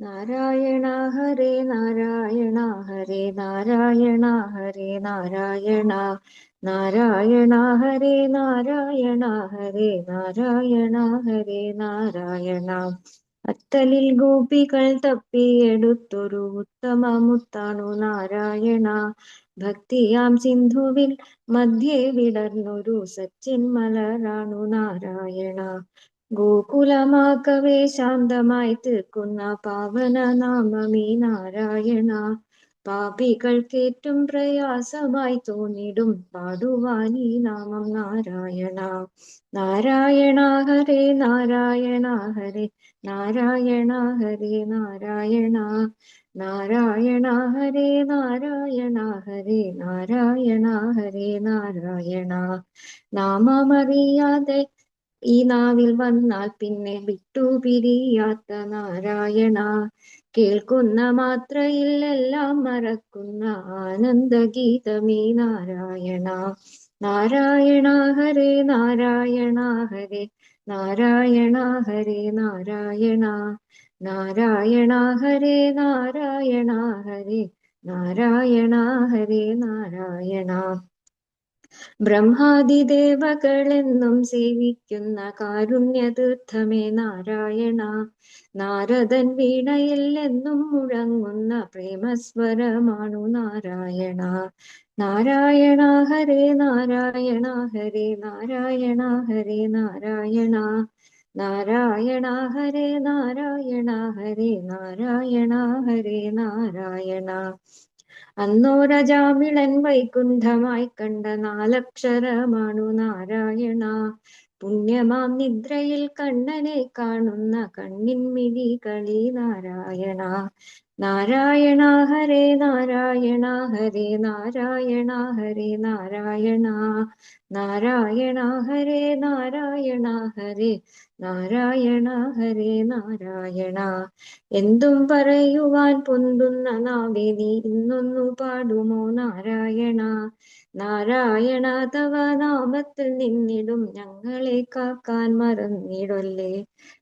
നാരായണ ഹരേ നാരായണ ഹരേ നാരായണ ഹരേ നാരായണ. നാരായണ ഹരേ നാരായണ ഹരേ നാരായണ ഹരേ നാരായണ. അത്തലിൽ ഗോപികൾ തപ്പിയെടുത്തൊരു ഉത്തമ മുത്താണു നാരായണ. ഭക്തിയാം സിന്ധുവിൽ മധ്യേ വിടർന്നൊരു സച്ചിൻ മലരാണു നാരായണ. ഗോകുലമാക്കവേ ശാന്തമായി തീർക്കുന്ന പാവന നാമമീ നാരായണ. പാപികൾക്കേറ്റും പ്രയാസമായി തോന്നിടും പാടുവാൻ ഈ നാമം നാരായണ. നാരായണ ഹരേ നാരായണ ഹരേ നാരായണ ഹരേ നാരായണ. നാരായണ ഹരേ നാരായണ ഹരേ നാരായണ ഹരേ നാരായണ. നാമമറിയാതെ ഈ നാവിൽ വന്നാൽ പിന്നെ വിട്ടുപിരിയാത്ത നാരായണ. കേൾക്കുന്ന മാത്രയില്ലെല്ലാം മറക്കുന്ന ആനന്ദഗീതമേ നാരായണ. നാരായണ ഹരേ നാരായണ ഹരേ നാരായണ ഹരേ നാരായണ. നാരായണ ഹരേ നാരായണ ഹരേ നാരായണ ഹരേ നാരായണ. ബ്രഹ്മാതിദേവകളെന്നും സേവിക്കുന്ന കാരുണ്യതീർത്ഥമേ നാരായണ. നാരദൻ വീണയിൽ എന്നും മുഴങ്ങുന്ന പ്രേമസ്വരമാണു നാരായണ. നാരായണ ഹരേ നാരായണ ഹരേ നാരായണ ഹരേ നാരായണ. നാരായണ ഹരേ നാരായണ ഹരേ നാരായണ ഹരേ നാരായണ. അന്നോരജാമിളൻ വൈകുണ്ഠമായി കണ്ട നാലക്ഷരമാണു നാരായണ. പുണ്യമാം നിദ്രയിൽ കണ്ണനെ കാണുന്ന കണ്ണിൻ മിഴികളി നാരായണ. നാരായണ ഹരേ നാരായണ ഹരേ നാരായണ ഹരേ നാരായണ. നാരായണ ഹരേ നാരായണ ഹരേ നാരായണ ഹരേ നാരായണ. എന്തും പറയുവാൻ പൊന്തുന്ന നാവിനി ഇന്നൊന്നു പാടുമോ നാരായണ? നാരായണ തവ നാമത്തിൽ നിന്നിടും ഞങ്ങളെ കാക്കാൻ മറന്നിടല്ലേ?